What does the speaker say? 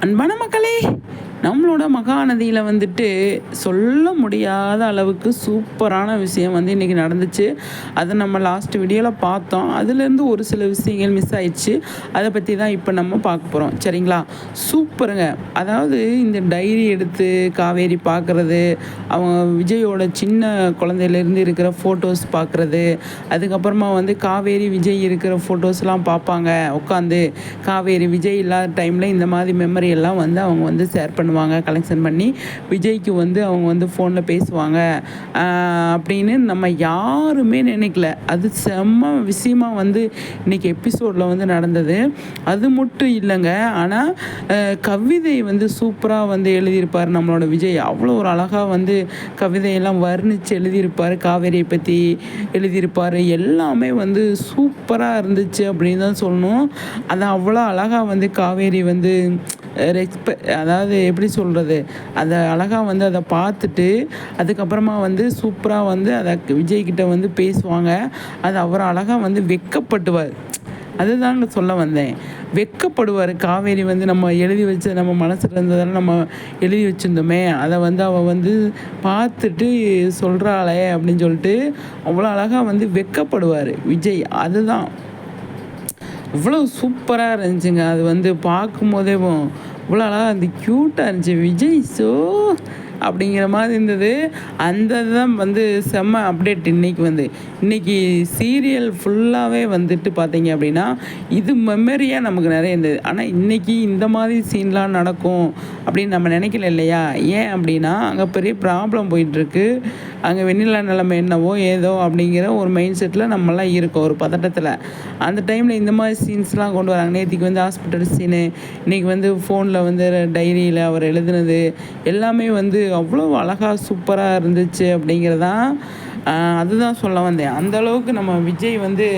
அன்பான மக்களே. நம்மளோட மகாநதியில் வந்துட்டு சொல்ல முடியாத அளவுக்கு சூப்பரான விஷயம் வந்து இன்றைக்கி நடந்துச்சு. அதை நம்ம லாஸ்ட் வீடியோவில் பார்த்தோம். அதுலேருந்து ஒரு சில விஷயங்கள் மிஸ் ஆயிடுச்சு. அதை பற்றி தான் இப்போ நம்ம பார்க்க போகிறோம் சரிங்களா? சூப்பருங்க. அதாவது இந்த டைரி எடுத்து காவேரி பார்க்குறது அவங்க விஜயோட சின்ன குழந்தையிலேருந்து இருக்கிற ஃபோட்டோஸ் பார்க்குறது அதுக்கப்புறமா வந்து காவேரி விஜய் இருக்கிற ஃபோட்டோஸ்லாம் பார்ப்பாங்க. உட்காந்து காவேரி விஜய் இல்லாத டைமில் இந்த மாதிரி மெமரி எல்லாம் வந்து அவங்க வந்து ஷேர் பண்ணுவாங்க கலெக்ஷன் பண்ணி விஜய்க்கு வந்து அவங்க வந்து ஃபோனில் பேசுவாங்க. அப்படின்னு நம்ம யாருமே நினைக்கல. அது செம்ம விஷயமா வந்து இன்னைக்கு எபிசோடில் வந்து நடந்தது. அது மட்டும் இல்லைங்க. ஆனால் கவிதை வந்து சூப்பராக வந்து எழுதியிருப்பார் நம்மளோட விஜய். அவ்வளோ ஒரு அழகாக வந்து கவிதையெல்லாம் வர்ணித்து எழுதியிருப்பார். காவேரியை பற்றி எழுதியிருப்பார். எல்லாமே வந்து சூப்பராக இருந்துச்சு அப்படின்னு தான் சொல்லணும். அது அவ்வளோ அழகாக வந்து காவேரி வந்து ரெஸ்பெ அதாவது எப்படி சொல்கிறது அதை அழகாக வந்து அதை பார்த்துட்டு அதுக்கப்புறமா வந்து சூப்பராக வந்து அதை விஜய்கிட்ட வந்து பேசுவாங்க. அது அவர் அழகாக வந்து வெட்கப்பட்டுவார் அதுதாங்க சொல்ல வந்தேன். வெட்கப்படுவார் காவேரி வந்து நம்ம எழுதி வச்ச நம்ம மனசில் இருந்ததெல்லாம் நம்ம எழுதி வச்சுருந்தோமே அதை வந்து அவள் வந்து பார்த்துட்டு சொல்கிறாளே அப்படின்னு சொல்லிட்டு அவ்வளோ அழகாக வந்து வெக்கப்படுவார் விஜய். அதுதான். இவ்வளோ சூப்பராக இருந்துச்சுங்க. அது வந்து பார்க்கும்போதே இவ்வளோ அழகாக அந்த க்யூட்டாக இருந்துச்சு. விஜய் ஸோ அப்படிங்கிற மாதிரி இருந்தது. அந்த தான் வந்து செம்ம அப்டேட் இன்றைக்கி வந்து. இன்றைக்கி சீரியல் ஃபுல்லாகவே வந்துட்டு பார்த்தீங்க அப்படின்னா இது மெமரியாக நமக்கு நிறைய இருந்தது. ஆனால் இன்றைக்கி இந்த மாதிரி சீன்லாம் நடக்கும் அப்படின்னு நம்ம நினைக்கல இல்லையா? ஏன் அப்படின்னா அங்கே பெரிய ப்ராப்ளம் போயிட்டுருக்கு. அங்கே வெண்ணிலா நிலைமை என்னவோ ஏதோ அப்படிங்கிற ஒரு மைண்ட் செட்டில் நம்மலாம் இருக்கோம் ஒரு பதட்டத்தில். அந்த டைமில் இந்த மாதிரி சீன்ஸ்லாம் கொண்டு வராங்க. நேற்றுக்கு வந்து ஹாஸ்பிட்டல் சீனு இன்றைக்கி வந்து ஃபோனில் வந்து டைரியில் அவர் எழுதுனது எல்லாமே வந்து அவ்வளோ அழகாக சூப்பராக இருந்துச்சு அப்படிங்கிறதான் அதுதான் சொல்ல வந்தேன். அந்த அளவுக்கு நம்ம விஜய் வந்து